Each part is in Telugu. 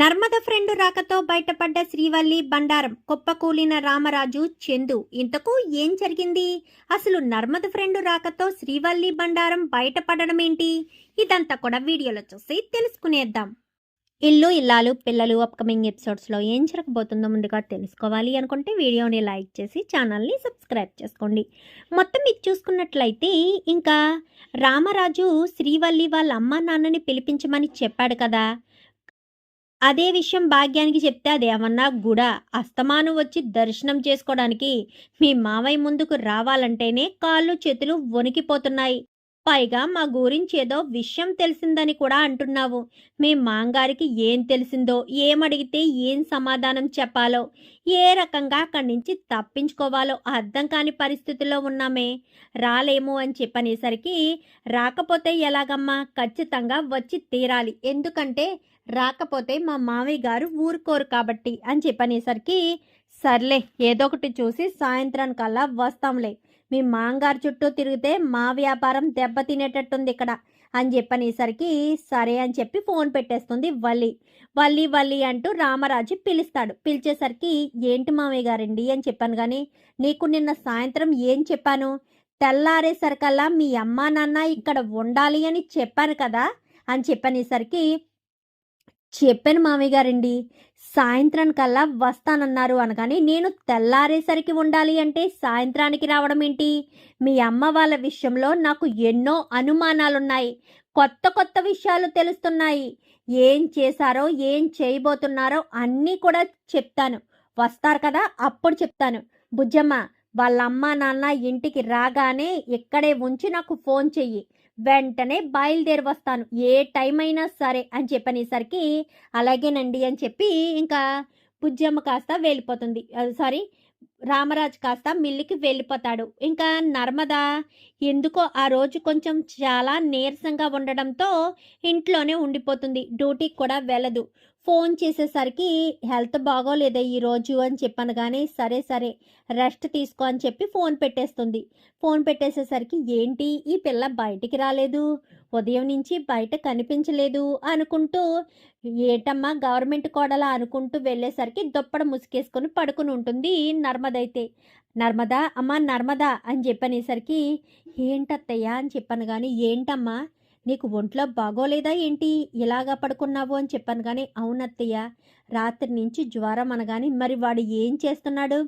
నర్మద ఫ్రెండ్ రాకతో బయటపడ్డ శ్రీవల్లి బండారం కుప్పకూలిన రామరాజు చందు ఇంతకు ఏం జరిగింది? అసలు నర్మద ఫ్రెండ్ రాకతో శ్రీవల్లి బండారం బయటపడడం ఏంటి ఇదంతా కూడా వీడియోలో చూసి తెలుసుకునేద్దాం. ఇల్లు ఇల్లాలు పిల్లలు అప్కమింగ్ ఎపిసోడ్స్లో ఏం జరగబోతుందో ముందుగా తెలుసుకోవాలి అనుకుంటే వీడియోని లైక్ చేసి ఛానల్ని సబ్స్క్రైబ్ చేసుకోండి. మొత్తం ఇది చూసుకున్నట్లయితే ఇంకా రామరాజు శ్రీవల్లి వాళ్ళ అమ్మ నాన్నని పిలిపించమని చెప్పాడు కదా. అదే విషయం భాగ్యానికి చెప్తే అదేమన్నా గుడ? అస్తమాను వచ్చి దర్శనం చేసుకోవడానికి మీ మావయ్య ముందుకు రావాలంటేనే కాళ్ళు చేతులు వణికిపోతున్నాయి. పైగా మా గురించి ఏదో విషయం తెలిసిందని కూడా అంటున్నావు. మీ మాంగారికి ఏం తెలిసిందో ఏమడిగితే ఏం సమాధానం చెప్పాలో ఏ రకంగా అక్కడి నుంచి తప్పించుకోవాలో అర్థం కాని పరిస్థితుల్లో ఉన్నామే. రాలేము అని చెప్పనేసరికి రాకపోతే ఎలాగమ్మా? ఖచ్చితంగా వచ్చి తీరాలి. ఎందుకంటే రాకపోతే మా మామయ్య గారు ఊరుకోరు కాబట్టి అని చెప్పనేసరికి సర్లే ఏదో ఒకటి చూసి సాయంత్రానికల్లా వస్తాంలే. మీ మాంగారు చుట్టూ తిరిగితే మా వ్యాపారం దెబ్బతినేటట్టుంది ఇక్కడ అని చెప్పనేసరికి సరే అని చెప్పి ఫోన్ పెట్టేస్తుంది వల్లి. వల్లి వల్లి అంటూ రామరాజు పిలుస్తాడు. పిలిచేసరికి ఏంటి మామయ్య గారండి? అని చెప్పాను కానీ నీకు నిన్న సాయంత్రం ఏం చెప్పాను? తెల్లారేసరికల్లా మీ అమ్మా నాన్న ఇక్కడ ఉండాలి అని చెప్పాను కదా? అని చెప్పనేసరికి చెప్పాను మామయ్య గారండి. సాయంత్రానికల్లా వస్తానన్నారు అనగానే నేను తెల్లారేసరికి ఉండాలి అంటే సాయంత్రానికి రావడం ఏంటి? మీ అమ్మ వాళ్ళ విషయంలో నాకు ఎన్నో అనుమానాలున్నాయి. కొత్త కొత్త విషయాలు తెలుస్తున్నాయి. ఏం చేశారో ఏం చేయబోతున్నారో అన్నీ కూడా చెప్తాను. వస్తారు కదా అప్పుడు చెప్తాను. బుజ్జమ్మ వాళ్ళ అమ్మ నాన్న ఇంటికి రాగానే ఇక్కడే ఉంచి నాకు ఫోన్ చెయ్యి. వెంటనే బయలుదేరి వస్తాను ఏ టైం అయినా సరే అని చెప్పనేసరికి అలాగేనండి అని చెప్పి ఇంకా బుజ్జమ్మ కాస్త వెళ్ళిపోతుంది. సారీ రామరాజు కాస్త మిల్లికి వెళ్ళిపోతాడు. ఇంకా నర్మద ఎందుకో ఆ రోజు కొంచెం చాలా నీరసంగా ఉండడంతో ఇంట్లోనే ఉండిపోతుంది. డ్యూటీకి కూడా వెళ్ళదు. ఫోన్ చేసేసరికి హెల్త్ బాగోలేదే ఈరోజు అని చెప్పాను కానీ సరే సరే రెస్ట్ తీసుకో అని చెప్పి ఫోన్ పెట్టేస్తుంది. ఫోన్ పెట్టేసేసరికి ఏంటి ఈ పిల్ల బయటికి రాలేదు ఉదయం నుంచి బయట కనిపించలేదు అనుకుంటూ ఏటమ్మా గవర్నమెంట్ కోడలా అనుకుంటూ వెళ్ళేసరికి దొప్పడ ముసుకేసుకొని పడుకుని ఉంటుంది నర్మదైతే. నర్మదా అమ్మా నర్మదా అని చెప్పనేసరికి ఏంటత్తయ్యా అని చెప్పాను కానీ ఏంటమ్మా నీకు ఒంట్లో బాగోలేదా ఏంటి? ఇలాగా పడుకున్నావు అని చెప్పాను కానీ అవునత్తయ్య. రాత్రి నుంచి జ్వరం అనగాని మరి వాడు ఏం చేస్తున్నాడు?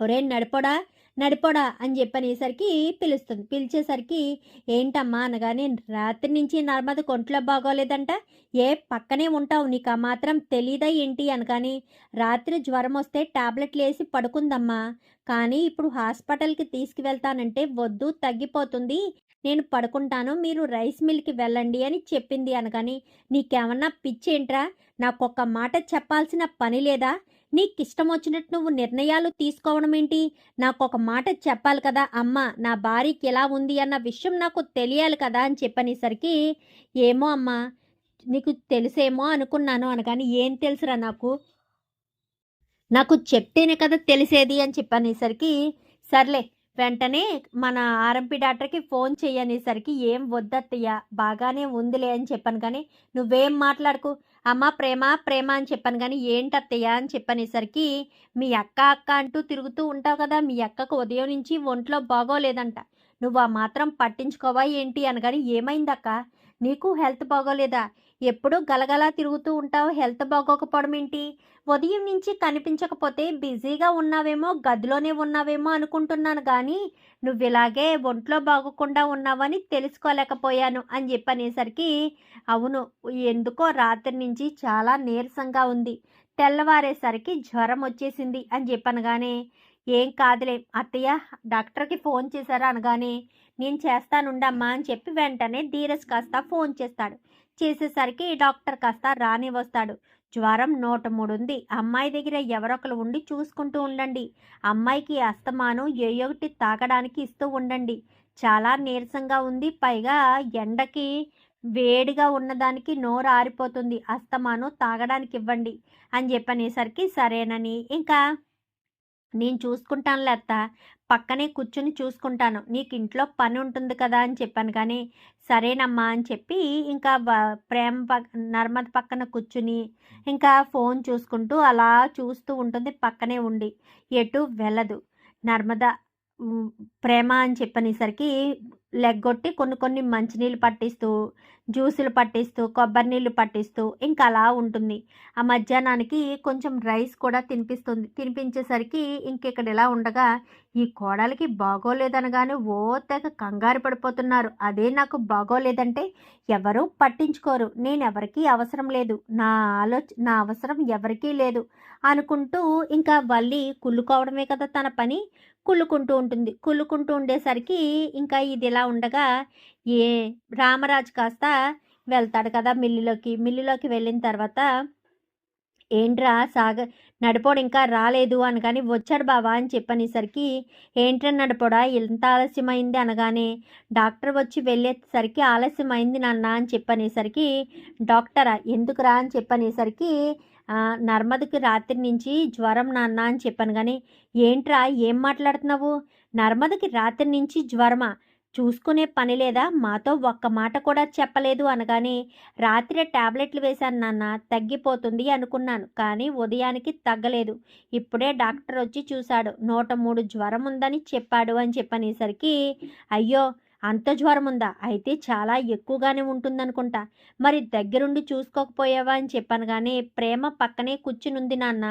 ఒరే నడిపోడా? నడిపోడా? అని చెప్పనేసరికి పిలుస్తుంది. పిలిచేసరికి ఏంటమ్మా అనగానే రాత్రి నుంచి నర్మద కొంట్లో బాగోలేదంట. ఏ పక్కనే ఉంటావు. నీకు ఆ మాత్రం తెలీదా ఏంటి అనగాని రాత్రి జ్వరం వస్తే టాబ్లెట్లు వేసి పడుకుందమ్మా. కానీ ఇప్పుడు హాస్పిటల్కి తీసుకువెళ్తానంటే వద్దు తగ్గిపోతుంది. నేను పడుకుంటాను మీరు రైస్ మిల్కి వెళ్ళండి అని చెప్పింది అనగాని నీకేమన్నా పిచ్చేంట్రా? నాకొక్క మాట చెప్పాల్సిన పని లేదా? నీకు ఇష్టం వచ్చినట్టు నువ్వు నిర్ణయాలు తీసుకోవడం ఏంటి? నాకు ఒక మాట చెప్పాలి కదా అమ్మ నా భార్యకి ఎలా ఉంది అన్న విషయం నాకు తెలియాలి కదా అని చెప్పనేసరికి ఏమో అమ్మా నీకు తెలుసేమో అనుకున్నాను అనగాని ఏం తెలుసురా నాకు? నాకు చెప్తేనే కదా తెలిసేది అని చెప్పనేసరికి సర్లే వెంటనే మన ఆర్ఎంపీ డాక్టర్కి ఫోన్ చేయనేసరికి ఏం వద్దత్తయ్య బాగానే ఉందిలే అని చెప్పాను కానీ నువ్వేం మాట్లాడుకు. అమ్మ ప్రేమ ప్రేమ అని చెప్పాను కానీ ఏంటత్తయ్య అని చెప్పనేసరికి మీ అక్క అక్క అంటూ తిరుగుతూ ఉంటావు కదా మీ అక్కకు ఉదయం నుంచి ఒంట్లో బాగోలేదంట. నువ్వు ఆ మాత్రం పట్టించుకోవా ఏంటి అనగాని ఏమైందక్క? నీకు హెల్త్ బాగోలేదా? ఎప్పుడు గలగలా తిరుగుతూ ఉంటావు? హెల్త్ బాగోకపోవడం ఏంటి? ఉదయం నుంచి కనిపించకపోతే బిజీగా ఉన్నావేమో గదిలోనే ఉన్నావేమో అనుకుంటున్నాను కానీ నువ్వు ఇలాగే ఒంట్లో బాగోకుండా ఉన్నావని తెలుసుకోలేకపోయాను అని చెప్పనేసరికి అవును ఎందుకో రాత్రి నుంచి చాలా నీరసంగా ఉంది. తెల్లవారేసరికి జ్వరం వచ్చేసింది అని చెప్పనగానే ఏం కాదులే అత్తయ్య డాక్టర్కి ఫోన్ చేశారా అనగానే నేను చేస్తానుండమ్మా అని చెప్పి వెంటనే ధీరజ్ కాస్త ఫోన్ చేస్తాడు. చేసేసరికి డాక్టర్ కాస్త రాని వస్తాడు జ్వరం నూట మూడు ఉంది అమ్మాయి దగ్గర ఎవరొకరు ఉండి చూసుకుంటూ ఉండండి. అమ్మాయికి అస్తమానం ఏ ఒకటి తాగడానికి ఇస్తూ ఉండండి. చాలా నీరసంగా ఉంది. పైగా ఎండకి వేడిగా ఉన్నదానికి నోరు ఆరిపోతుంది. అస్తమానం తాగడానికి ఇవ్వండి అని చెప్పనేసరికి సరేనని. ఇంకా నేను చూసుకుంటానులే అత్త. పక్కనే కూర్చుని చూసుకుంటాను. నీకు ఇంట్లో పని ఉంటుంది కదా అని చెప్పాను. కానీ సరేనమ్మా అని చెప్పి ఇంకా ప్రేమ పక్క నర్మద పక్కన కూర్చుని ఇంకా ఫోన్ చూసుకుంటూ అలా చూస్తూ ఉంటుంది. పక్కనే ఉండి. ఎటు వెళ్ళదు. నర్మద ప్రేమ అని చెప్పనేసరికి లెగ్గొట్టి కొన్ని కొన్ని మంచినీళ్ళు పట్టిస్తూ జ్యూసులు పట్టిస్తూ కొబ్బరి నీళ్ళు పట్టిస్తూ ఇంకా అలా ఉంటుంది. ఆ మధ్యాహ్నానికి కొంచెం రైస్ కూడా తినిపిస్తుంది. తినిపించేసరికి ఇంకెక్కడ ఇలా ఉండగా ఈ కోడలికి బాగోలేదనగానే ఓ తెగ కంగారు పడిపోతున్నారు. అదే నాకు బాగోలేదంటే ఎవరూ పట్టించుకోరు. నేను ఎవరికీ అవసరం లేదు. నా ఆలోచ నా అవసరం ఎవరికీ లేదు అనుకుంటూ ఇంకా వల్లి కుళ్ళుకోవడమే కదా తన పని. కుళ్ళుకుంటూ ఉంటుంది. కుళ్ళుకుంటూ ఉండేసరికి ఇంకా ఇది ఇలా ఉండగా ఏ రామరాజు కాస్త వెళ్తాడు కదా మిల్లులోకి. మిల్లులోకి వెళ్ళిన తర్వాత ఏంట్రా సాగ నడిపోడు ఇంకా రాలేదు అనగానే వచ్చాడు బావా అని చెప్పనేసరికి ఏంట్రా నడిపోడా? ఎంత ఆలస్యమైంది అనగానే డాక్టర్ వచ్చి వెళ్ళేసరికి ఆలస్యమైంది నాన్న అని చెప్పనేసరికి డాక్టరా? ఎందుకురా? అని చెప్పనేసరికి నర్మదకి రాత్రి నుంచి జ్వరం నాన్న అని చెప్పాను కానీ ఏంట్రా ఏం మాట్లాడుతున్నావు? నర్మదకి రాత్రి నుంచి జ్వరమా? చూసుకునే పని లేదా? మాతో ఒక్క మాట కూడా చెప్పలేదు అనగానే రాత్రి టాబ్లెట్లు వేశాను నాన్న తగ్గిపోతుంది అనుకున్నాను కానీ ఉదయానికి తగ్గలేదు. ఇప్పుడే డాక్టర్ వచ్చి చూశాడు నూట మూడు జ్వరం ఉందని చెప్పాడు అని చెప్పనేసరికి అయ్యో అంత జ్వరం ఉందా? అయితే చాలా ఎక్కువగానే ఉంటుందనుకుంటా. మరి దగ్గరుండి చూసుకోకపోయావా అని చెప్పాను కానీ ప్రేమ పక్కనే కూర్చునుంది నాన్న.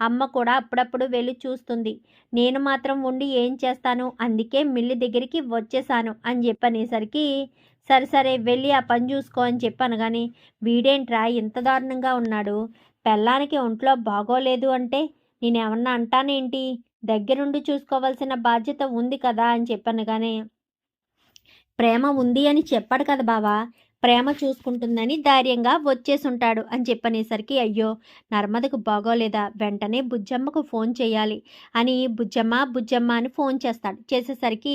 అమ్మ కూడా అప్పుడప్పుడు వెళ్ళి చూస్తుంది. నేను మాత్రం ఉండి ఏం చేస్తాను? అందుకే మిల్లి దగ్గరికి వచ్చేసాను అని చెప్పనేసరికి సరే సరే వెళ్ళి ఆ పని చూసుకో అని చెప్పాను కానీ వీడేంట్రా ఇంత దారుణంగా ఉన్నాడు? పెళ్ళానికి ఒంట్లో బాగోలేదు అంటే నేనేమన్నా అంటానేంటి? దగ్గరుండి చూసుకోవాల్సిన బాధ్యత ఉంది కదా అని చెప్పాను కానీ ప్రేమ ఉంది అని చెప్పాడు కదా బావా. ప్రేమ చూసుకుంటుందని ధైర్యంగా వచ్చేసుంటాడు అని చెప్పనేసరికి అయ్యో నర్మదకు బాగోలేదా? వెంటనే బుజ్జమ్మకు ఫోన్ చేయాలి అని బుజ్జమ్మ బుజ్జమ్మ అని ఫోన్ చేస్తాడు. చేసేసరికి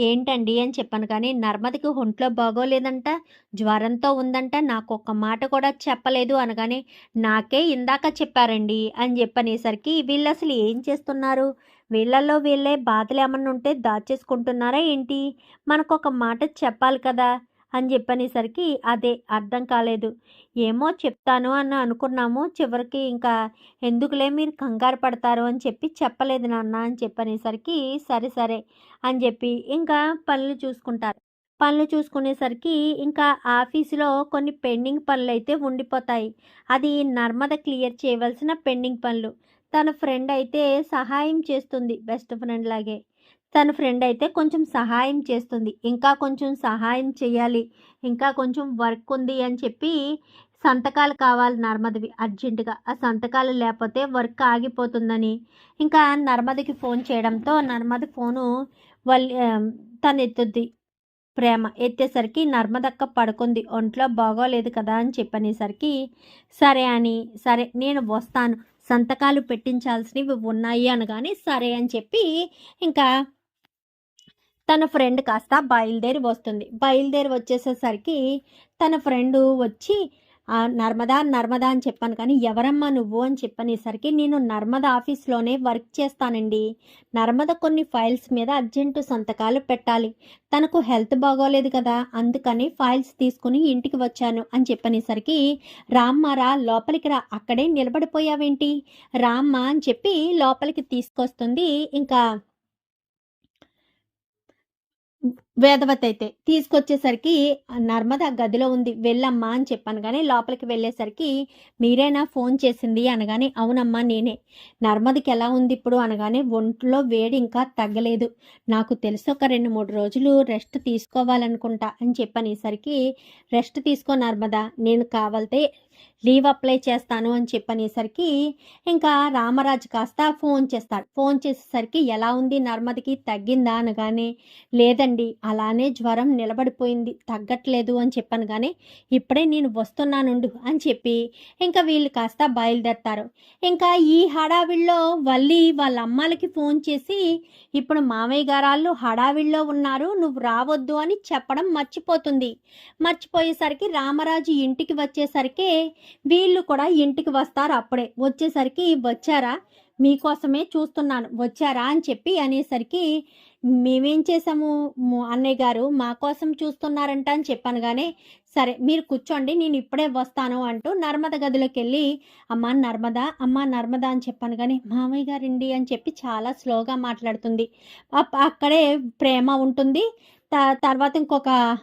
ఏంటండి అని చెప్పాను కానీ నర్మదకి ఒంట్లో బాగోలేదంట జ్వరంతో ఉందంట నాకు ఒక్క మాట కూడా చెప్పలేదు అనగానే నాకే ఇందాక చెప్పారండి అని చెప్పనేసరికి వీళ్ళు అసలు ఏం చేస్తున్నారు? వీళ్ళల్లో వీళ్ళే బాధలు ఏమన్నా ఉంటే దాచేసుకుంటున్నారా ఏంటి? మనకు ఒక మాట చెప్పాలి కదా? అని చెప్పనేసరికి అదే అర్థం కాలేదు. ఏమో చెప్తాను అని అనుకున్నాము. చివరికి ఇంకా ఎందుకులే మీరు కంగారు పడతారు అని చెప్పి చెప్పలేదు నాన్న అని చెప్పనేసరికి సరే సరే అని చెప్పి ఇంకా పనులు చూసుకుంటారు. పనులు చూసుకునేసరికి ఇంకా ఆఫీసులో కొన్ని పెండింగ్ పనులు అయితే ఉండిపోతాయి. అది నర్మద క్లియర్ చేయవలసిన పెండింగ్ పనులు. తన ఫ్రెండ్ అయితే సహాయం చేస్తుంది బెస్ట్ ఫ్రెండ్ లాగే. తన ఫ్రెండ్ అయితే కొంచెం సహాయం చేస్తుంది. ఇంకా కొంచెం సహాయం చేయాలి ఇంకా కొంచెం వర్క్ ఉంది అని చెప్పి సంతకాలు కావాలి నర్మదవి అర్జెంటుగా ఆ సంతకాలు లేకపోతే వర్క్ ఆగిపోతుందని. ఇంకా నర్మదకి ఫోన్ చేయడంతో నర్మద ఫోను వాళ్ళ తను ఎత్తుద్ది ప్రేమ ఎత్తేసరికి నర్మదక్క పడుకుంది. ఒంట్లో బాగోలేదు కదా అని చెప్పనేసరికి సరే అని సరే నేను వస్తాను. సంతకాలు పెట్టించాల్సినవి ఉన్నాయి అనగానే సరే అని చెప్పి ఇంకా తన ఫ్రెండ్ కాస్త బయలుదేరి వస్తుంది. బయలుదేరి వచ్చేసేసరికి తన ఫ్రెండ్ వచ్చి నర్మదా నర్మదా అని చెప్పాను కానీ ఎవరమ్మా నువ్వు అని చెప్పనేసరికి నేను నర్మద ఆఫీస్లోనే వర్క్ చేస్తానండి. నర్మద కొన్ని ఫైల్స్ మీద అర్జెంటు సంతకాలు పెట్టాలి. తనకు హెల్త్ బాగోలేదు కదా అందుకని ఫైల్స్ తీసుకుని ఇంటికి వచ్చాను అని చెప్పనేసరికి రామ్మ రా లోపలికి రా అక్కడే నిలబడిపోయావేంటి? రామ్మ అని చెప్పి లోపలికి తీసుకొస్తుంది. ఇంకా వేదవతి అయితే తీసుకొచ్చేసరికి నర్మద గదిలో ఉంది వెళ్ళమ్మా అని చెప్పాను కానీ లోపలికి వెళ్ళేసరికి మీరేనా ఫోన్ చేసింది అనగానే అవునమ్మా నేనే. నర్మదకి ఎలా ఉంది ఇప్పుడు అనగానే ఒంట్లో వేడి ఇంకా తగ్గలేదు. నాకు తెలుసు ఒక రెండు మూడు రోజులు రెస్ట్ తీసుకోవాలనుకుంటా అని చెప్పనేసరికి రెస్ట్ తీసుకో నర్మద నేను కావాలితే లీవ్ అప్లై చేస్తాను అని చెప్పనేసరికి ఇంకా రామరాజు కాస్త ఫోన్ చేస్తాడు. ఫోన్ చేసేసరికి ఎలా ఉంది నర్మదకి తగ్గిందా అనగానే లేదండి అలానే జ్వరం నిలబడిపోయింది. తగ్గట్లేదు అని చెప్పాను కానీ ఇప్పుడే నేను వస్తున్నానుండు అని చెప్పి ఇంకా వీళ్ళు కాస్త బయలుదేరతారు. ఇంకా ఈ హడావిడిలో వల్లి వాళ్ళ అమ్మాలకి ఫోన్ చేసి ఇప్పుడు మామయ్య గారాళ్ళు హడావిల్లో ఉన్నారు నువ్వు రావద్దు అని చెప్పడం మర్చిపోతుంది. మర్చిపోయేసరికి రామరాజు ఇంటికి వచ్చేసరికి వీళ్ళు కూడా ఇంటికి వస్తారు అప్పుడే. వచ్చేసరికి వచ్చారా? మీకోసమే చూస్తున్నాను. వచ్చారా? అని చెప్పి అనేసరికి మేమేం చేసాము అన్నయ్య గారు మా కోసం చూస్తున్నారంట అని చెప్పాను కానీ సరే మీరు కూర్చోండి నేను ఇప్పుడే వస్తాను అంటూ నర్మద గదిలోకి వెళ్ళి అమ్మ నర్మద అమ్మ నర్మద అని చెప్పాను కానీ మామయ్య గారండి అని చెప్పి చాలా స్లోగా మాట్లాడుతుంది. అప్- అక్కడే ప్రేమ ఉంటుంది. త- తర్వాత ఇంకొక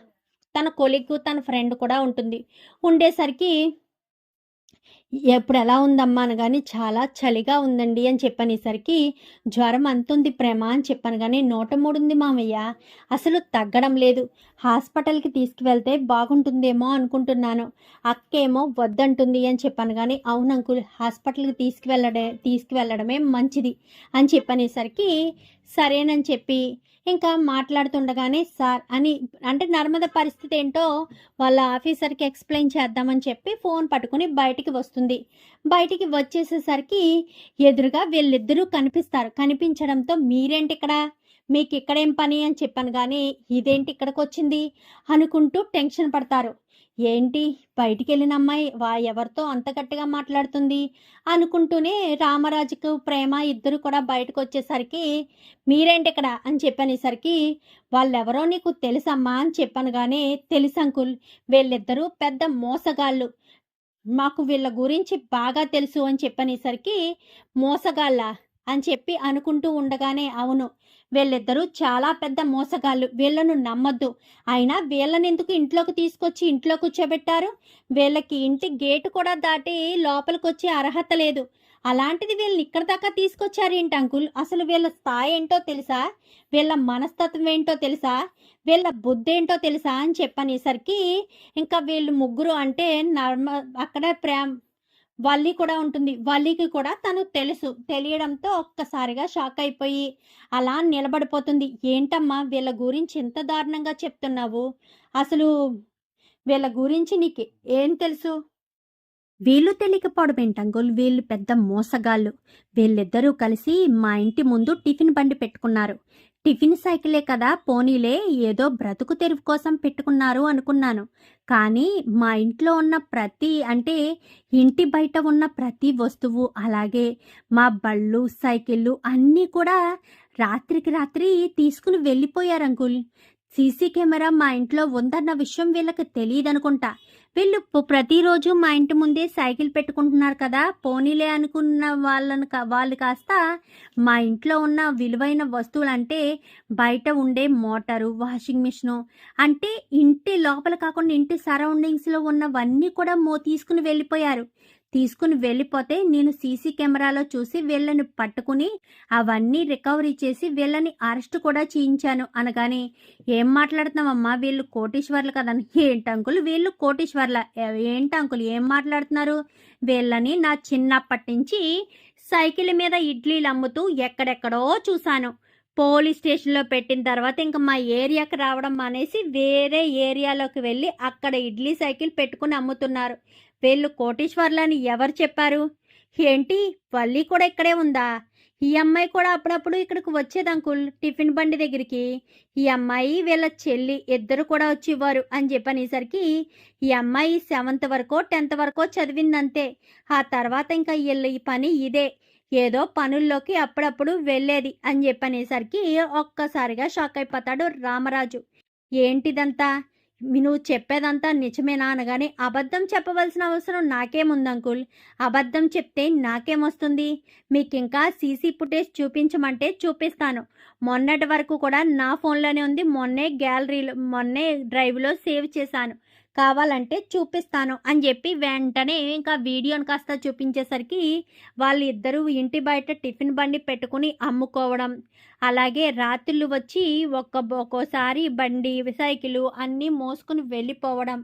తన కొలిగ్ తన ఫ్రెండ్ కూడా ఉంటుంది. ఉండేసరికి ఎప్పుడు ఎలా ఉందమ్మా అనగానే చాలా చలిగా ఉందండి అని చెప్పనేసరికి జ్వరం అంతుంది ప్రేమ అని చెప్పాను కానీ నూట మూడు ఉంది మామయ్య. అసలు తగ్గడం లేదు. హాస్పిటల్కి తీసుకువెళ్తే బాగుంటుందేమో అనుకుంటున్నాను. అక్కేమో వద్దంటుంది అని చెప్పాను కానీ అవును అంకుల్ హాస్పిటల్కి తీసుకువెళ్ళడే తీసుకువెళ్ళడమే మంచిది అని చెప్పనేసరికి సరేనని చెప్పి ఇంకా మాట్లాడుతుండగానే సార్ అని అంటే నర్మద పరిస్థితి ఏంటో వాళ్ళ ఆఫీసర్కి ఎక్స్ప్లెయిన్ చేద్దామని చెప్పి ఫోన్ పట్టుకుని బయటికి వస్తుంది. బయటికి వచ్చేసేసరికి ఎదురుగా వీళ్ళిద్దరూ కనిపిస్తారు. కనిపించడంతో మీరేంటి ఇక్కడ? మీకు ఇక్కడేం పని అని చెప్పాను కానీ ఇదేంటి ఇక్కడికి వచ్చింది అనుకుంటూ టెన్షన్ పడతారు. ఏంటి? బయటికి వెళ్ళిన అమ్మాయి వా ఎవరితో అంత గట్టిగా మాట్లాడుతుంది? అనుకుంటూనే రామరాజుకు ప్రేమ ఇద్దరు కూడా బయటకు వచ్చేసరికి మీరేంటి ఇక్కడ అని చెప్పనేసరికి వాళ్ళెవరో నీకు తెలుసమ్మా అని చెప్పాను కానీ తెలుసు అంకుల్. వీళ్ళిద్దరూ పెద్ద మోసగాళ్ళు. మాకు వీళ్ళ గురించి బాగా తెలుసు అని చెప్పనేసరికి మోసగాళ్ళ అని చెప్పి అనుకుంటూ ఉండగానే అవును. వీళ్ళిద్దరూ చాలా పెద్ద మోసగాళ్ళు. వీళ్ళను నమ్మొద్దు. అయినా వీళ్ళని ఎందుకు ఇంట్లోకి తీసుకొచ్చి ఇంట్లో కూర్చోబెట్టారు? వీళ్ళకి ఇంటి గేటు కూడా దాటి లోపలికి వచ్చే అర్హత లేదు. అలాంటిది వీళ్ళని ఇక్కడ దాకా తీసుకొచ్చారు ఏంటి అంకుల్? అసలు వీళ్ళ స్థాయి ఏంటో తెలుసా? వీళ్ళ మనస్తత్వం ఏంటో తెలుసా? వీళ్ళ బుద్ధి ఏంటో తెలుసా అని చెప్పనేసరికి ఇంకా వీళ్ళు ముగ్గురు అంటే నర్మ అక్కడ ప్రేమ వల్లి కూడా ఉంటుంది. వల్లికి కూడా తను తెలుసు. తెలియడంతో ఒక్కసారిగా షాక్ అయిపోయి అలా నిలబడిపోతుంది. ఏంటమ్మా వీళ్ళ గురించి ఎంత దారుణంగా చెప్తున్నావు? అసలు వీళ్ళ గురించి నీకు ఏం తెలుసు? వీళ్ళు తెలియకపోవడం ఏంటంగోలు వీళ్ళు పెద్ద మోసగాళ్ళు. వీళ్ళిద్దరూ కలిసి మా ఇంటి ముందు టిఫిన్ బండి పెట్టుకున్నారు. టిఫిన్ సైకిలే కదా పోనీలే ఏదో బ్రతుకు తెరువు కోసం పెట్టుకున్నారు అనుకున్నాను. కానీ మా ఇంట్లో ఉన్న ప్రతి అంటే ఇంటి బయట ఉన్న ప్రతి వస్తువు అలాగే మా బళ్ళు సైకిళ్ళు అన్నీ కూడా రాత్రికి రాత్రి తీసుకుని వెళ్ళిపోయారు అంకుల్. సీసీ కెమెరా మా ఇంట్లో ఉందన్న విషయం వీళ్ళకి తెలియదనుకుంటా. వీళ్ళు ప్రతిరోజు మా ఇంటి ముందే సైకిల్ పెట్టుకుంటున్నారు కదా పోనీలే అనుకున్న వాళ్ళను వాళ్ళు కాస్త మా ఇంట్లో ఉన్న విలువైన వస్తువులు అంటే బయట ఉండే మోటారు వాషింగ్ మిషను అంటే ఇంటి లోపల కాకుండా ఇంటి సరౌండింగ్స్లో ఉన్నవన్నీ కూడా మో తీసుకుని వెళ్ళిపోయారు. తీసుకుని వెళ్ళిపోతే నేను సీసీ కెమెరాలో చూసి వీళ్ళని పట్టుకుని అవన్నీ రికవరీ చేసి వీళ్ళని అరెస్ట్ కూడా చేయించాను అనగానే ఏం మాట్లాడుతున్నామమ్మా వీళ్ళు కోటీశ్వర్లు కదని ఏంటి అంకుల్? వీళ్ళు కోటీశ్వర్ల? ఏంటంకులు ఏంటి అంకుల్? ఏం మాట్లాడుతున్నారు? వీళ్ళని నా చిన్నప్పటి నుంచి సైకిల్ మీద ఇడ్లీలు అమ్ముతూ ఎక్కడెక్కడో చూశాను. పోలీస్ స్టేషన్లో పెట్టిన తర్వాత ఇంకా మా ఏరియాకి రావడం మానేసి వేరే ఏరియాలోకి వెళ్ళి అక్కడ ఇడ్లీ సైకిల్ పెట్టుకుని అమ్ముతున్నారు. వీళ్ళు కోటీశ్వర్లని ఎవరు చెప్పారు? ఏంటి? వల్లి కూడా ఇక్కడే ఉందా? ఈ అమ్మాయి కూడా అప్పుడప్పుడు ఇక్కడికి వచ్చేది అంకుల్ టిఫిన్ బండి దగ్గరికి. ఈ అమ్మాయి వీళ్ళ చెల్లి ఇద్దరు కూడా వచ్చేవారు అని చెప్పనేసరికి ఈ అమ్మాయి సెవెంత్ వరకో టెన్త్ వరకో చదివిందంతే. ఆ తర్వాత ఇంకా వీళ్ళ ఈ పని ఇదే. ఏదో పనుల్లోకి అప్పుడప్పుడు వెళ్ళేది అని చెప్పనేసరికి ఒక్కసారిగా షాక్ అయిపోతాడు రామరాజు. ఏంటిదంతా? నువ్వు చెప్పేదంతా నిజమేనా అనగానే అబద్ధం చెప్పవలసిన అవసరం నాకేముంది అంకుల్? అబద్ధం చెప్తే నాకేమొస్తుంది మీకు ఇంకా సీసీ ఫుటేజ్ చూపించమంటే చూపిస్తాను. మొన్నటి వరకు కూడా నా ఫోన్లోనే ఉంది. మొన్నే గ్యాలరీలో మొన్నే డ్రైవ్లో సేవ్ చేశాను. కావాలంటే చూపిస్తాను అని చెప్పి వెంటనే ఇంకా వీడియోని కాస్త చూపించేసరికి వాళ్ళిద్దరూ ఇంటి బయట టిఫిన్ బండి పెట్టుకుని అమ్ముకోవడం అలాగే రాత్రులు వచ్చి ఒక్క ఒక్కోసారి బండి సైకిలు అన్నీ మోసుకుని వెళ్ళిపోవడం.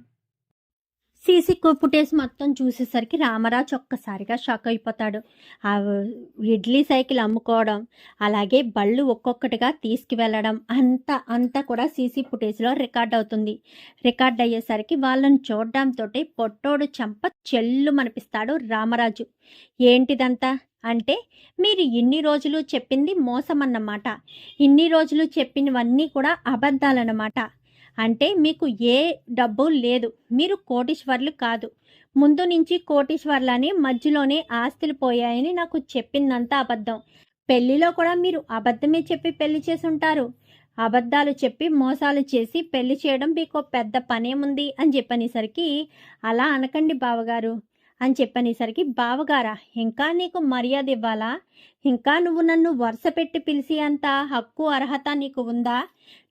సీసీ ఫుటేజ్ మొత్తం చూసేసరికి రామరాజు ఒక్కసారిగా షాక్ అయిపోతాడు. ఆ ఇడ్లీ సైకిల్ అమ్ముకోవడం అలాగే బళ్ళు ఒక్కొక్కటిగా తీసుకువెళ్ళడం అంతా అంతా కూడా సీసీ ఫుటేజ్లో రికార్డ్ అవుతుంది. రికార్డ్ అయ్యేసరికి వాళ్ళని చూడడంతో పొట్టోడు చెంప చెల్లు మనిపిస్తాడు రామరాజు. ఏంటిదంతా? అంటే మీరు ఇన్ని రోజులు చెప్పింది మోసం అన్నమాట ఇన్ని రోజులు చెప్పినవన్నీ కూడా అబద్ధాలన్నమాట. అంటే మీకు ఏ డబ్బు లేదు. మీరు కోటీశ్వర్లు కాదు. ముందు నుంచి కోటీశ్వర్లని మధ్యలోనే ఆస్తులు పోయాయని నాకు చెప్పిందంతా అబద్ధం. పెళ్ళిలో కూడా మీరు అబద్ధమే చెప్పి పెళ్ళి చేసి ఉంటారు అబద్ధాలు చెప్పి మోసాలు చేసి పెళ్ళి చేయడం మీకు పెద్ద పనేముంది అని చెప్పనేసరికి అలా అనకండి బావగారు. అని చెప్పనేసరికి బావగారా ఇంకా నీకు మర్యాద ఇవ్వాలా? ఇంకా నువ్వు నన్ను వరుస పెట్టి పిలిచి అంత హక్కు అర్హత నీకు ఉందా?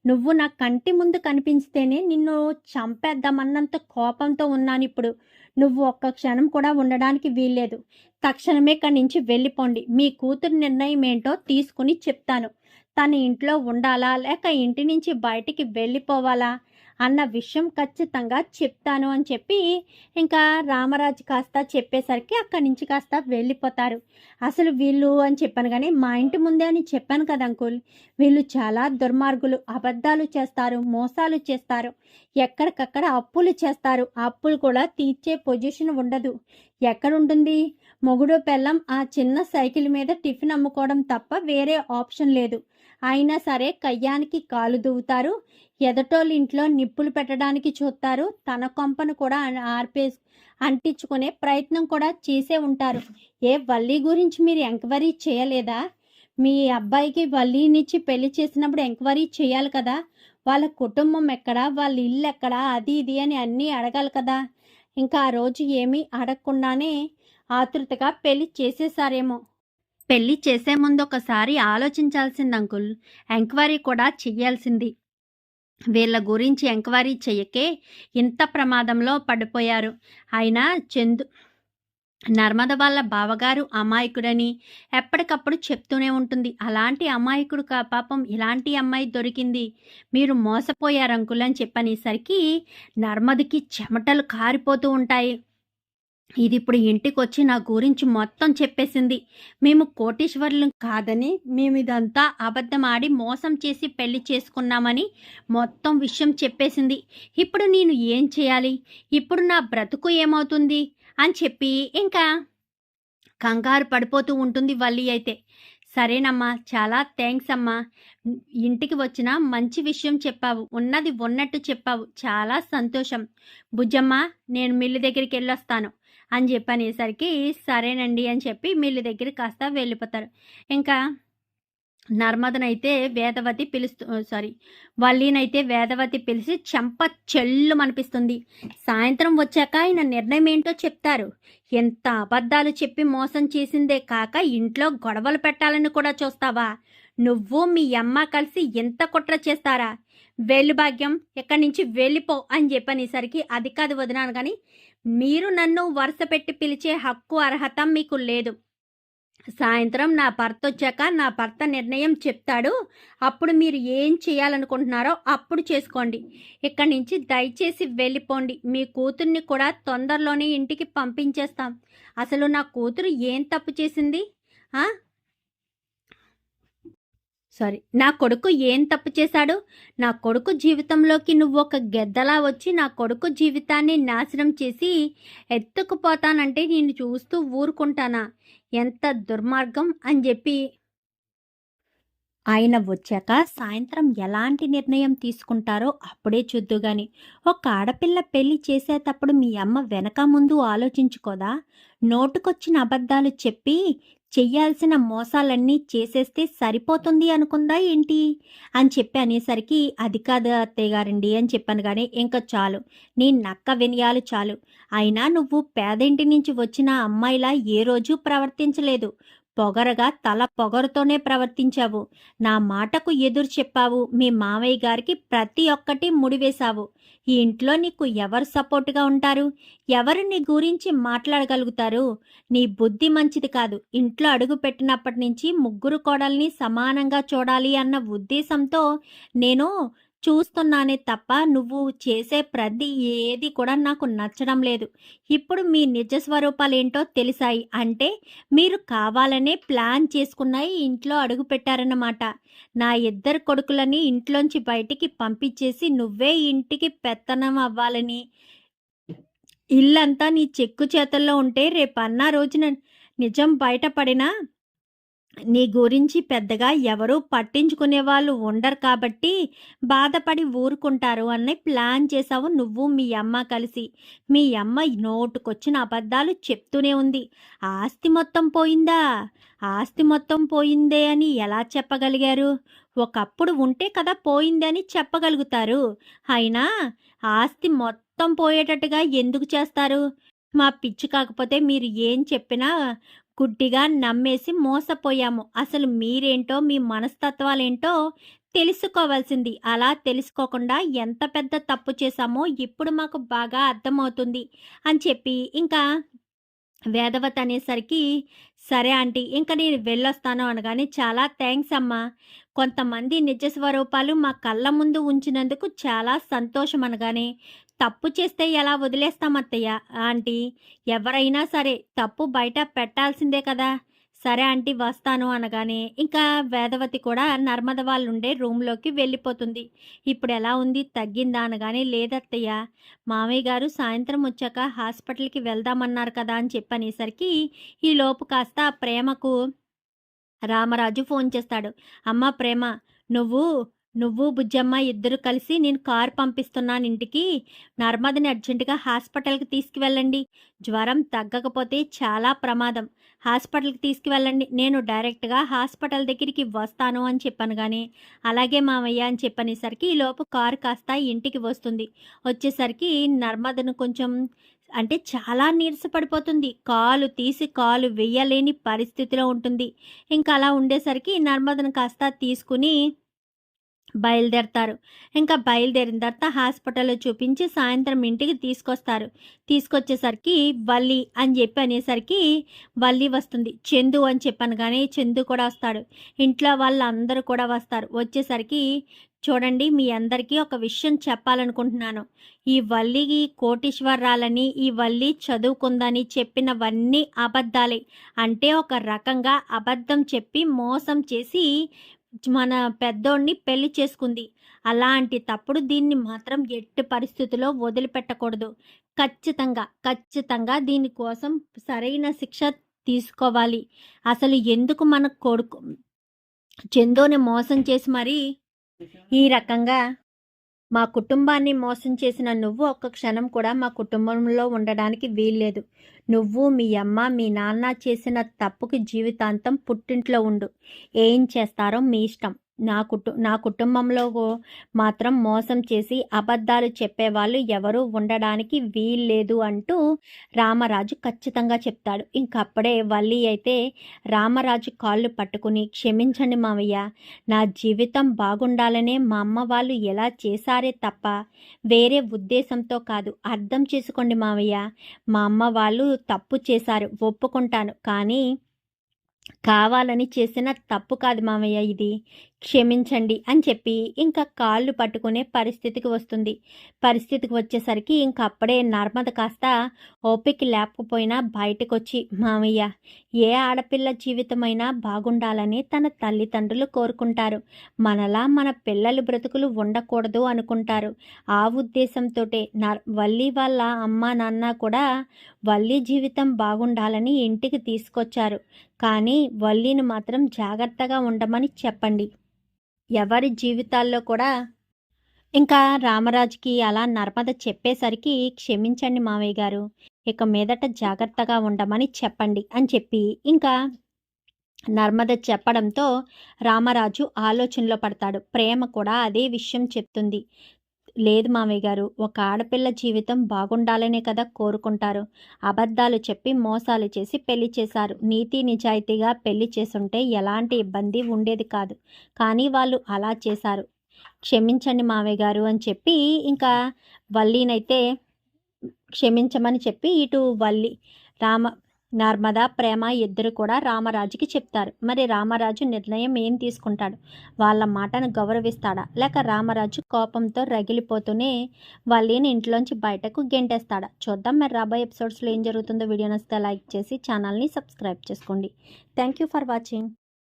నువ్వు నా కంటి ముందు కనిపించితేనే నిన్ను చంపేద్దామన్నంత కోపంతో ఉన్నాను ఇప్పుడు. నువ్వు ఒక్క క్షణం కూడా ఉండడానికి వీల్లేదు. తక్షణమే ఇక్కడి నుంచి వెళ్ళిపోండి. మీ కూతురు నిర్ణయం ఏంటో తీసుకుని చెప్తాను. తన ఇంట్లో ఉండాలా? లేక ఇంటి నుంచి బయటికి వెళ్ళిపోవాలా? అన్న విషయం ఖచ్చితంగా చెప్తాను అని చెప్పి ఇంకా రామరాజు కాస్త చెప్పేసరికి అక్కడి నుంచి కాస్త వెళ్ళిపోతారు. అసలు వీళ్ళు అని చెప్పాను కానీ మా ఇంటి ముందే అని చెప్పాను కదా అంకుల్. వీళ్ళు చాలా దుర్మార్గులు అబద్ధాలు చేస్తారు మోసాలు చేస్తారు. ఎక్కడికక్కడ అప్పులు చేస్తారు. అప్పులు కూడా తీర్చే పొజిషన్ ఉండదు. ఎక్కడుంటుంది? మొగుడు పెళ్ళం ఆ చిన్న సైకిల్ మీద టిఫిన్ అమ్ముకోవడం తప్ప వేరే ఆప్షన్ లేదు. అయినా సరే కయ్యానికి కాలు దువ్వుతారు ఎదటోళ్ళ ఇంట్లో నిప్పులు పెట్టడానికి చూస్తారు తన కొంపను కూడా ఆర్పే అంటించుకునే ప్రయత్నం కూడా చేసే ఉంటారు. ఏ వల్లి గురించి మీరు ఎంక్వైరీ చేయలేదా? మీ అబ్బాయికి వల్లినిచ్చి పెళ్ళి చేసినప్పుడు ఎంక్వైరీ చేయాలి కదా? వాళ్ళ కుటుంబం ఎక్కడ? వాళ్ళ ఇల్లు ఎక్కడ? అది ఇది అని అన్నీ అడగాలి కదా? ఇంకా ఆ రోజు ఏమీ అడగకుండానే ఆతృతగా పెళ్ళి చేసేసారేమో. పెళ్ళి చేసే ముందు ఒకసారి ఆలోచించాల్సింది అంకుల్. ఎంక్వైరీ కూడా చెయ్యాల్సింది. వీళ్ళ గురించి ఎంక్వైరీ చెయ్యకే ఇంత ప్రమాదంలో పడిపోయారు. అయినా చందు నర్మద వాళ్ళ బావగారు అమాయకుడని ఎప్పటికప్పుడు చెప్తూనే ఉంటుంది. అలాంటి అమాయకుడు కా పాపం ఇలాంటి అమ్మాయి దొరికింది. మీరు మోసపోయారు అంకుల్ అని చెప్పనేసరికి నర్మదకి చెమటలు కారిపోతూ ఉంటాయి. ఇది ఇప్పుడు ఇంటికి వచ్చి నా గురించి మొత్తం చెప్పేసింది. మేము కోటీశ్వర్లు కాదని మేము ఇదంతా అబద్ధం ఆడి మోసం చేసి పెళ్ళి చేసుకున్నామని మొత్తం విషయం చెప్పేసింది. ఇప్పుడు నేను ఏం చేయాలి? ఇప్పుడు నా బ్రతుకు ఏమవుతుంది? అని చెప్పి ఇంకా కంగారు పడిపోతూ ఉంటుంది వల్లి అయితే. సరేనమ్మా చాలా థ్యాంక్స్ అమ్మా. ఇంటికి వచ్చిన మంచి విషయం చెప్పావు. ఉన్నది ఉన్నట్టు చెప్పావు. చాలా సంతోషం. బుజ్జమ్మ నేను మిల్లు దగ్గరికి వెళ్ళొస్తాను. అని చెప్పనేసరికి సరేనండి అని చెప్పి మిల్లు దగ్గర కాస్త వెళ్ళిపోతారు. ఇంకా నర్మదనైతే వేదవతి పిలుస్తూ సారీ వల్లీనైతే వేదవతి పిలిచి చెంప చెల్లు అనిపిస్తుంది సాయంత్రం వచ్చాక ఆయన నిర్ణయం ఏంటో చెప్తారు. ఎంత అబద్ధాలు చెప్పి మోసం చేసిందే కాక ఇంట్లో గొడవలు పెట్టాలని కూడా చూస్తావా? నువ్వు మీ అమ్మ కలిసి ఎంత కుట్ర చేస్తారా? వెళ్ళు భాగ్యం ఎక్కడి నుంచి వెళ్ళిపో అని చెప్పనేసరికి అది కాదు వదినాను కానీ మీరు నన్ను వరుస పెట్టి పిలిచే హక్కు అర్హత మీకు లేదు. సాయంత్రం నా భర్త వచ్చాక నా భర్త నిర్ణయం చెప్తాడు. అప్పుడు మీరు ఏం చేయాలనుకుంటున్నారో అప్పుడు చేసుకోండి. ఇక్కడి నుంచి దయచేసి వెళ్ళిపోండి. మీ కూతుర్ని కూడా తొందరలోనే ఇంటికి పంపించేస్తాం. అసలు నా కూతురు ఏం తప్పు చేసింది? సారీ నా కొడుకు ఏం తప్పు చేశాడు? నా కొడుకు జీవితంలోకి నువ్వు ఒక గెద్దలా వచ్చి నా కొడుకు జీవితాన్ని నాశనం చేసి ఎత్తుకుపోతానంటే నేను చూస్తూ ఊరుకుంటానా? ఎంత దుర్మార్గం అని చెప్పి ఆయన వచ్చాక సాయంత్రం ఎలాంటి నిర్ణయం తీసుకుంటారో అప్పుడే చూద్దు గాని ఒక ఆడపిల్ల పెళ్ళి చేసేటప్పుడు మీ అమ్మ వెనక ముందు ఆలోచించుకోదా? నోటుకొచ్చిన అబద్ధాలు చెప్పి చెయ్యాల్సిన మోసాలన్నీ చేసేస్తే సరిపోతుంది అనుకుందా ఏంటి? అని చెప్పి అనేసరికి అది కాదు అత్తయ్య గారండి అని చెప్పాను కానీ ఇంకా చాలు. నీ నక్క వినయాలు చాలు. అయినా నువ్వు పేదింటి నుంచి వచ్చిన అమ్మాయిలా ఏ రోజు ప్రవర్తించలేదు. పొగరగా తల పొగరుతోనే ప్రవర్తించావు. నా మాటకు ఎదురు చెప్పావు. మీ మామయ్య గారికి ప్రతి ఒక్కటి ముడివేశావు. ఈ ఇంట్లో నీకు ఎవరు సపోర్టుగా ఉంటారు? ఎవరు నీ గురించి మాట్లాడగలుగుతారు? నీ బుద్ధి మంచిది కాదు. ఇంట్లో అడుగు పెట్టినప్పటి నుంచి ముగ్గురు కోడల్ని సమానంగా చూడాలి అన్న ఉద్దేశంతో నేను చూస్తున్నానే తప్ప నువ్వు చేసే ప్రతి ఏది కూడా నాకు నచ్చడం లేదు. ఇప్పుడు మీ నిజ స్వరూపాలేంటో తెలిసాయి అంటే మీరు కావాలనే ప్లాన్ చేసుకున్నాయి ఇంట్లో అడుగు పెట్టారన్నమాట. నా ఇద్దరు కొడుకులని ఇంట్లోంచి బయటికి పంపించేసి నువ్వే ఇంటికి పెత్తనం అవ్వాలని. ఇల్లంతా నీ చెక్కు చేతల్లో ఉంటే రేపన్నా రోజున నిజం బయటపడినా నీ గురించి పెద్దగా ఎవరూ పట్టించుకునే వాళ్ళు ఉండరు కాబట్టి బాధపడి ఊరుకుంటారు అని ప్లాన్ చేసావు నువ్వు మీ అమ్మ కలిసి. మీ అమ్మ నోటుకొచ్చిన అబద్ధాలు చెప్తూనే ఉంది. ఆస్తి మొత్తం పోయిందా? ఆస్తి మొత్తం పోయిందే అని ఎలా చెప్పగలిగారు? ఒకప్పుడు ఉంటే కదా పోయింది అని చెప్పగలుగుతారు. అయినా ఆస్తి మొత్తం పోయేటట్టుగా ఎందుకు చేస్తారు? మా పిచ్చి కాకపోతే మీరు ఏం చెప్పినా గుడ్డిగా నమ్మేసి మోసపోయాము. అసలు మీరేంటో మీ మనస్తత్వాలేంటో తెలుసుకోవాల్సింది. అలా తెలుసుకోకుండా ఎంత పెద్ద తప్పు చేశామో ఇప్పుడు మాకు బాగా అర్థమవుతుంది అని చెప్పి ఇంకా వేదవత అనేసరికి సరే ఆంటీ ఇంకా నేను వెళ్ళొస్తాను అనగానే చాలా థ్యాంక్స్ అమ్మా. కొంతమంది నిజ స్వరూపాలు మా కళ్ళ ముందు ఉంచినందుకు చాలా సంతోషం అనగానే తప్పు చేస్తే ఎలా వదిలేస్తామత్తయ్య ఆంటీ ఎవరైనా సరే తప్పు బయట పెట్టాల్సిందే కదా. సరే ఆంటీ వస్తాను అనగానే ఇంకా వేదవతి కూడా నర్మద వాళ్ళు ఉండే రూమ్లోకి వెళ్ళిపోతుంది. ఇప్పుడు ఎలా ఉంది? తగ్గిందా అనగానే లేదత్తయ్య. మామయ్య గారు సాయంత్రం వచ్చాక హాస్పిటల్కి వెళ్దామన్నారు కదా అని చెప్పనేసరికి ఈ లోపు కాస్త ప్రేమకు రామరాజు ఫోన్ చేస్తాడు. అమ్మ ప్రేమ నువ్వు నువ్వు బుజ్జమ్మ ఇద్దరు కలిసి నేను కారు పంపిస్తున్నాను ఇంటికి. నర్మదని అర్జెంటుగా హాస్పిటల్కి తీసుకువెళ్ళండి. జ్వరం తగ్గకపోతే చాలా ప్రమాదం. హాస్పిటల్కి తీసుకువెళ్ళండి. నేను డైరెక్ట్గా హాస్పిటల్ దగ్గరికి వస్తాను అని చెప్పాను కానీ అలాగే మామయ్య అని చెప్పనేసరికి ఈ లోపు కారు కాస్త ఇంటికి వస్తుంది. వచ్చేసరికి నర్మదను కొంచెం అంటే చాలా నీరసపడిపోతుంది కాలు తీసి కాలు వెయ్యలేని పరిస్థితిలో ఉంటుంది. ఇంకా అలా ఉండేసరికి నర్మదను కాస్త తీసుకుని బయలుదేరతారు. ఇంకా బయలుదేరిన తర్వాత హాస్పిటల్లో చూపించి సాయంత్రం ఇంటికి తీసుకొస్తారు. తీసుకొచ్చేసరికి వల్లి అని చెప్పి అనేసరికి వల్లి వస్తుంది. చందు అని చెప్పాను కానీ చందు కూడా వస్తాడు. ఇంట్లో వాళ్ళందరూ కూడా వస్తారు. వచ్చేసరికి చూడండి మీ అందరికీ ఒక విషయం చెప్పాలనుకుంటున్నాను. ఈ వల్లికి కోటీశ్వరాలని ఈ వల్లి చదువుకుందని చెప్పినవన్నీ అబద్ధాలే. అంటే ఒక రకంగా అబద్ధం చెప్పి మోసం చేసి మన పెద్దోడిని పెళ్ళి చేసుకుంది. అలాంటి తప్పుడు దీన్ని మాత్రం ఎట్టి పరిస్థితుల్లో వదిలిపెట్టకూడదు. ఖచ్చితంగా ఖచ్చితంగా దీనికోసం సరైన శిక్ష తీసుకోవాలి. అసలు ఎందుకు మన కొడుకు చందోని మోసం చేసి మరి ఈ రకంగా మా కుటుంబాన్ని మోసం చేసిన నువ్వు ఒక్క క్షణం కూడా మా కుటుంబంలో ఉండడానికి వీల్లేదు. నువ్వు మీ అమ్మ మీ నాన్న చేసిన తప్పుకి జీవితాంతం పుట్టింట్లో ఉండు. ఏం చేస్తారో మీ ఇష్టం. నా కుటు నా కుటుంబంలో మాత్రం మోసం చేసి అబద్ధాలు చెప్పేవాళ్ళు ఎవరూ ఉండడానికి వీల్లేదు అంటూ రామరాజు ఖచ్చితంగా చెప్తాడు. ఇంకప్పుడే వల్లి అయితే రామరాజు కాళ్ళు పట్టుకుని క్షమించండి మావయ్య. నా జీవితం బాగుండాలనే మా అమ్మ వాళ్ళు ఎలా చేశారే తప్ప వేరే ఉద్దేశంతో కాదు. అర్థం చేసుకోండి మావయ్య. మా అమ్మ వాళ్ళు తప్పు చేశారు. ఒప్పుకుంటాను. కానీ కావాలని చేసిన తప్పు కాదు మామయ్య ఇది. క్షమించండి అని చెప్పి ఇంకా కాళ్ళు పట్టుకునే పరిస్థితికి వస్తుంది. పరిస్థితికి వచ్చేసరికి ఇంకా అప్పుడే నర్మద కాస్త ఓపిక లేకపోయినా బయటకు వచ్చి మామయ్య ఏ ఆడపిల్ల జీవితమైనా బాగుండాలని తన తల్లిదండ్రులు కోరుకుంటారు. మనలా మన పిల్లలు బ్రతుకులు ఉండకూడదు అనుకుంటారు. ఆ ఉద్దేశంతో నర్ వల్లి వాళ్ళ అమ్మ నాన్న కూడా వల్లి జీవితం బాగుండాలని ఇంటికి తీసుకొచ్చారు. కానీ వల్లిని మాత్రం జాగ్రత్తగా ఉండమని చెప్పండి. ఎవరి జీవితాల్లో కూడా ఇంకా రామరాజుకి అలా నర్మద చెప్పేసరికి క్షమించండి మావయ్య గారు ఇక మీదట జాగ్రత్తగా ఉండమని చెప్పండి అని చెప్పి ఇంకా నర్మద చెప్పడంతో రామరాజు ఆలోచనలో పడతాడు. ప్రేమ కూడా అదే విషయం చెప్తుంది. లేదు మామయ్య గారు ఒక ఆడపిల్ల జీవితం బాగుండాలనే కదా కోరుకుంటారు. అబద్ధాలు చెప్పి మోసాలు చేసి పెళ్ళి చేశారు. నీతి నిజాయితీగా పెళ్ళి చేసుంటే ఎలాంటి ఇబ్బంది ఉండేది కాదు. కానీ వాళ్ళు అలా చేశారు. క్షమించండి మామయ్య గారు అని చెప్పి ఇంకా వల్లీనైతే క్షమించమని చెప్పి ఇటు వల్లి రామ నర్మదా ప్రేమ ఇద్దరు కూడా రామరాజుకి చెప్తారు. మరి రామరాజు నిర్ణయం ఏం తీసుకుంటాడు? వాళ్ళ మాటను గౌరవిస్తాడా? లేక రామరాజు కోపంతో రగిలిపోతూనే వాళ్ళని ఇంట్లోంచి బయటకు గెంటేస్తాడా? చూద్దాం. మరి రాబోయే ఎపిసోడ్స్లో ఏం జరుగుతుందో వీడియో నచ్చితే లైక్ చేసి ఛానల్ని సబ్స్క్రైబ్ చేసుకోండి. Thank you for watching.